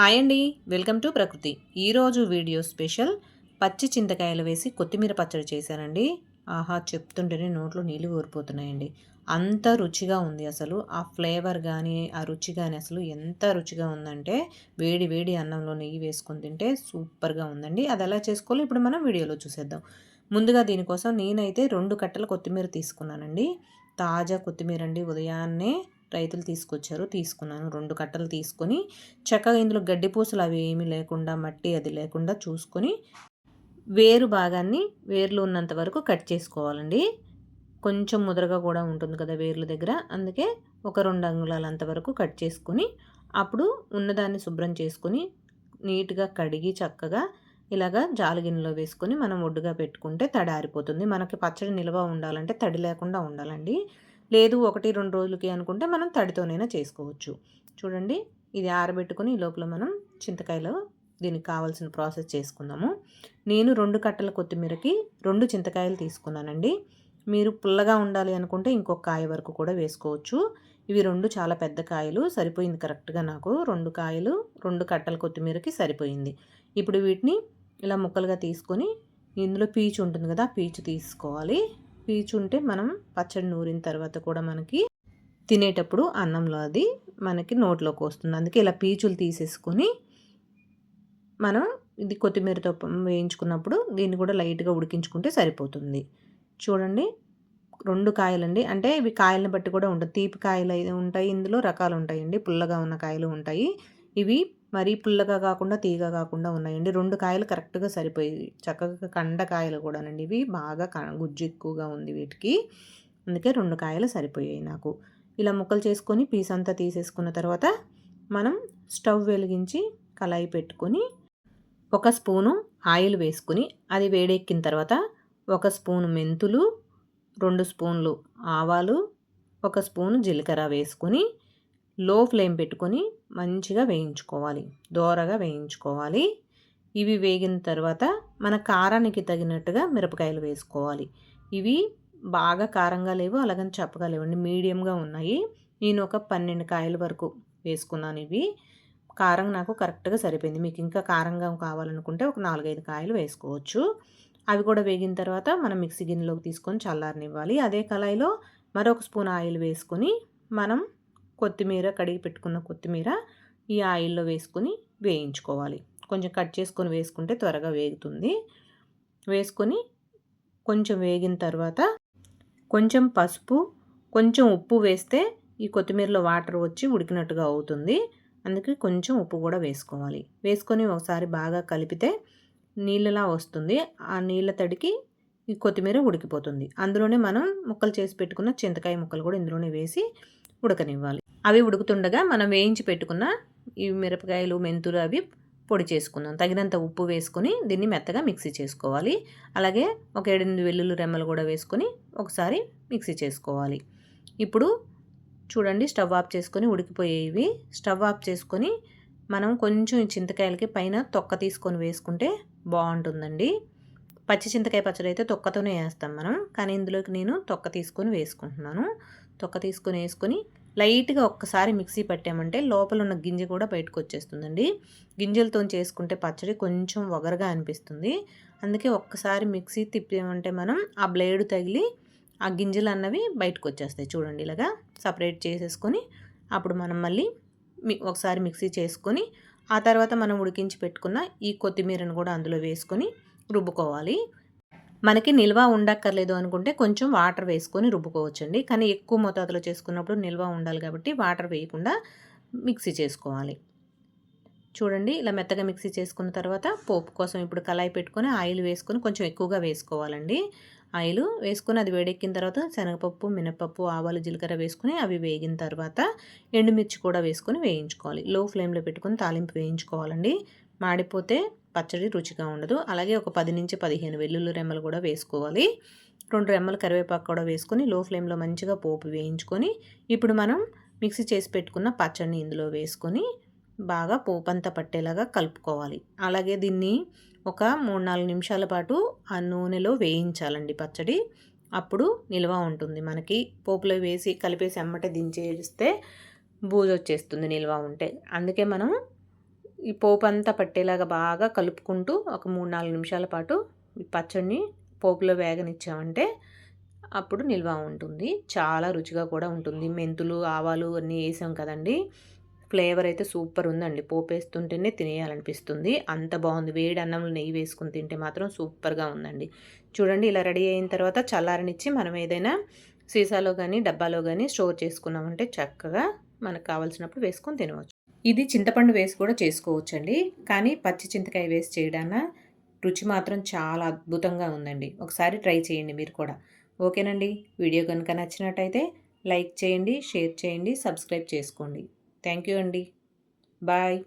Hi అండి. Welcome to ప్రకృతి. ఈరోజు వీడియో స్పెషల్. పచ్చి చింతకాయలు వేసి కొత్తిమీర పచ్చడి చేశానండి. ఆహా చెప్తుంటేనే నోట్లో నీళ్ళు ఊరిపోతున్నాయండి. అంత రుచిగా ఉంది అసలు. ఆ ఫ్లేవర్ కానీ ఆ రుచి కానీ అసలు ఎంత రుచిగా ఉందంటే వేడి వేడి అన్నంలో నెయ్యి వేసుకొని తింటే సూపర్గా ఉందండి. అది ఎలా చేసుకోవాలో ఇప్పుడు మనం వీడియోలో చూసేద్దాం. ముందుగా దీనికోసం నేనైతే రెండు కట్టల కొత్తిమీర తీసుకున్నానండి. తాజా కొత్తిమీర అండి. ఉదయాన్నే రైతులు తీసుకొచ్చారు. తీసుకున్నాను. రెండు కట్టలు తీసుకొని చక్కగా ఇందులో గడ్డి పూసలు అవి ఏమీ లేకుండా మట్టి అది లేకుండా చూసుకొని వేరు భాగాన్ని వేర్లు ఉన్నంత వరకు కట్ చేసుకోవాలండి. కొంచెం ముదరగా కూడా ఉంటుంది కదా వేర్ల దగ్గర. అందుకే ఒక రెండు అంగుళాలంత వరకు కట్ చేసుకొని అప్పుడు ఉన్నదాన్ని శుభ్రం చేసుకొని నీట్గా కడిగి చక్కగా ఇలాగా జాలిగిన్నెలో వేసుకొని మనం ఒడ్డుగా పెట్టుకుంటే తడి ఆరిపోతుంది. మనకి పచ్చడి నిల్వ ఉండాలంటే తడి లేకుండా ఉండాలండి. లేదు ఒకటి రెండు రోజులకి అనుకుంటే మనం తడితోనైనా చేసుకోవచ్చు. చూడండి ఇది ఆరబెట్టుకుని ఈ లోపల మనం చింతకాయలు దీనికి కావాల్సిన ప్రాసెస్ చేసుకుందాము. నేను రెండు కట్టల కొత్తిమీరకి రెండు చింతకాయలు తీసుకున్నానండి. మీరు పుల్లగా ఉండాలి అనుకుంటే ఇంకొక కాయ వరకు కూడా వేసుకోవచ్చు. ఇవి రెండు చాలా పెద్ద కాయలు సరిపోయింది కరెక్ట్గా నాకు. రెండు కాయలు రెండు కట్టల కొత్తిమీరకి సరిపోయింది. ఇప్పుడు వీటిని ఇలా ముక్కలుగా తీసుకొని ఇందులో పీచు ఉంటుంది కదా పీచు తీసుకోవాలి. పీచు ఉంటే మనం పచ్చడి నూరిన తర్వాత కూడా మనకి తినేటప్పుడు అన్నంలో అది మనకి నోట్లోకి వస్తుంది. అందుకే ఇలా పీచులు తీసేసుకొని మనం ఇది కొత్తిమీరతో వేయించుకున్నప్పుడు దీన్ని కూడా లైట్గా ఉడికించుకుంటే సరిపోతుంది. చూడండి రెండు కాయలండి. అంటే ఇవి కాయలను బట్టి కూడా ఉంటుంది. తీపి కాయలు ఉంటాయి? ఇందులో రకాలు ఉంటాయండి. పుల్లగా ఉన్న కాయలు ఉంటాయి. ఇవి మరీ పుల్లగా కాకుండా తీగ కాకుండా ఉన్నాయండి. రెండు కాయలు కరెక్ట్గా సరిపోయి చక్కగా కండ కాయలు కూడానండి ఇవి. బాగా గుజ్జు ఎక్కువగా ఉంది వీటికి. అందుకే రెండు కాయలు సరిపోయాయి నాకు. ఇలా ముక్కలు చేసుకొని పీస్ అంతా తీసేసుకున్న తర్వాత మనం స్టవ్ వెలిగించి కళాయి పెట్టుకొని ఒక స్పూను ఆయిల్ వేసుకుని అది వేడెక్కిన తర్వాత ఒక స్పూను మెంతులు రెండు స్పూన్లు ఆవాలు ఒక స్పూను జీలకర్ర వేసుకొని లో ఫ్లేమ్ పెట్టుకొని మంచిగా వేయించుకోవాలి. దోరగా వేయించుకోవాలి. ఇవి వేగిన తర్వాత మన కారానికి తగినట్టుగా మిరపకాయలు వేసుకోవాలి. ఇవి బాగా కారంగా లేవు అలాగని చెప్పగా లేవండి మీడియంగా ఉన్నాయి. నేను ఒక పన్నెండు కాయల వరకు వేసుకున్నాను ఇవి. కారం నాకు కరెక్ట్గా సరిపోయింది. మీకు ఇంకా కారంగా కావాలనుకుంటే ఒక నాలుగైదు కాయలు వేసుకోవచ్చు. అవి కూడా వేగిన తర్వాత మనం మిక్సీ గిన్నెలోకి తీసుకొని చల్లారనివ్వాలి. అదే కళాయిలో మరొక స్పూన్ ఆయిల్ వేసుకొని మనం కొత్తిమీర కడిగి పెట్టుకున్న కొత్తిమీర ఈ ఆయిల్లో వేసుకొని వేయించుకోవాలి. కొంచెం కట్ చేసుకొని వేసుకుంటే త్వరగా వేగుతుంది. వేసుకొని కొంచెం వేగిన తర్వాత కొంచెం పసుపు కొంచెం ఉప్పు వేస్తే ఈ కొత్తిమీరలో వాటర్ వచ్చి ఉడికినట్టుగా అవుతుంది. అందుకే కొంచెం ఉప్పు కూడా వేసుకోవాలి. వేసుకొని ఒకసారి బాగా కలిపితే నీళ్ళలా వస్తుంది. ఆ నీళ్ళ తడికి ఈ కొత్తిమీర ఉడికిపోతుంది. అందులోనే మనం ముక్కలు చేసి పెట్టుకున్న చింతకాయ ముక్కలు కూడా ఇందులోనే వేసి ఉడకనివ్వాలి. అవి ఉడుకుతుండగా మనం వేయించి పెట్టుకున్న ఈ మిరపకాయలు మెంతులు అవి పొడి చేసుకుందాం. తగినంత ఉప్పు వేసుకొని దీన్ని మెత్తగా మిక్సీ చేసుకోవాలి. అలాగే ఒక ఏడెనిమిది వెల్లుల్లి రెమ్మలు కూడా వేసుకొని ఒకసారి మిక్సీ చేసుకోవాలి. ఇప్పుడు చూడండి స్టవ్ ఆఫ్ చేసుకొని ఉడికిపోయేవి. స్టవ్ ఆఫ్ చేసుకొని మనం కొంచెం చింతకాయలకి పైన తొక్క తీసుకొని వేసుకుంటే బాగుంటుందండి. పచ్చి చింతకాయ పచ్చడి అయితే తొక్కతోనే వేస్తాం మనం. కానీ ఇందులోకి నేను తొక్క తీసుకొని వేసుకుంటున్నాను. తొక్క తీసుకొని వేసుకొని లైట్గా ఒక్కసారి మిక్సీ పట్టామంటే లోపల ఉన్న గింజ కూడా బయటకు వచ్చేస్తుందండి గింజలతో చేసుకుంటే పచ్చడి కొంచెం వగరగా అనిపిస్తుంది. అందుకే ఒక్కసారి మిక్సీ తిప్పామంటే మనం ఆ బ్లేడ్ తగిలి ఆ గింజలు అన్నవి బయటకు వచ్చేస్తాయి చూడండి ఇలాగా సపరేట్ చేసేసుకొని అప్పుడు మనం మళ్ళీ ఒకసారి మిక్సీ చేసుకొని ఆ తర్వాత మనం ఉడికించి పెట్టుకున్న ఈ కొత్తిమీరను కూడా అందులో వేసుకొని రుబ్బుకోవాలి. మనకి నిల్వ ఉండక్కర్లేదు అనుకుంటే కొంచెం వాటర్ వేసుకొని రుబ్బుకోవచ్చండి. కానీ ఎక్కువ మోతాదులో చేసుకున్నప్పుడు నిల్వ ఉండాలి కాబట్టి వాటర్ వేయకుండా మిక్సీ చేసుకోవాలి. చూడండి ఇలా మెత్తగా మిక్సీ చేసుకున్న తర్వాత పోపు కోసం ఇప్పుడు కళాయి పెట్టుకొని ఆయిల్ వేసుకొని కొంచెం ఎక్కువగా వేసుకోవాలండి. ఆయిల్ వేసుకొని అది వేడెక్కిన తర్వాత శనగపప్పు మినపప్పు ఆవాలు జీలకర్ర వేసుకొని అవి వేగిన తర్వాత ఎండుమిర్చి కూడా వేసుకొని వేయించుకోవాలి. లో ఫ్లేమ్లో పెట్టుకొని తాలింపు వేయించుకోవాలండి. మాడిపోతే పచ్చడి రుచిగా ఉండదు. అలాగే ఒక పది నుంచి పదిహేను వెల్లుల్లి రెమ్మలు కూడా వేసుకోవాలి. రెండు రెమ్మలు కరివేపాకు కూడా వేసుకొని లో ఫ్లేమ్లో మంచిగా పోపు వేయించుకొని ఇప్పుడు మనం మిక్సీ చేసి పెట్టుకున్న పచ్చడిని ఇందులో వేసుకొని బాగా పోపు అంతా పట్టేలాగా కలుపుకోవాలి. అలాగే దీన్ని ఒక మూడు నాలుగు నిమిషాల పాటు ఆ నూనెలో వేయించాలండి పచ్చడి. అప్పుడు నిల్వ ఉంటుంది. మనకి పోపులో వేసి కలిపేసి అమ్మట దించేస్తే బూజు వచ్చేస్తుంది నిల్వ ఉంటే. అందుకే మనం ఈ పోపు అంతా పట్టేలాగా బాగా కలుపుకుంటూ ఒక మూడు నాలుగు నిమిషాల పాటు పచ్చడిని పోపులో వేగనిచ్చామంటే అప్పుడు నిల్వ ఉంటుంది. చాలా రుచిగా కూడా ఉంటుంది. మెంతులు ఆవాలు అన్నీ వేసాం కదండి. ఫ్లేవర్ అయితే సూపర్ ఉందండి. పోపు వేస్తుంటేనే తినేయాలనిపిస్తుంది. అంత బాగుంది. వేడి అన్నంలో నెయ్యి వేసుకుని తింటే మాత్రం సూపర్గా ఉందండి. చూడండి ఇలా రెడీ అయిన తర్వాత చల్లారనిచ్చి మనం ఏదైనా సీసాలో కానీ డబ్బాలో కానీ స్టోర్ చేసుకున్నామంటే చక్కగా మనకు కావాల్సినప్పుడు వేసుకొని తినవచ్చు. ఇది చింతపండు వేసి కూడా చేసుకోవచ్చండి. కానీ పచ్చి చింతకాయ వేసి చేయడాన రుచి మాత్రం చాలా అద్భుతంగా ఉందండి. ఒకసారి ట్రై చేయండి మీరు కూడా. ఓకేనండి. వీడియో కనుక నచ్చినట్టయితే లైక్ చేయండి షేర్ చేయండి సబ్స్క్రైబ్ చేసుకోండి. థ్యాంక్ యూ అండి. బాయ్.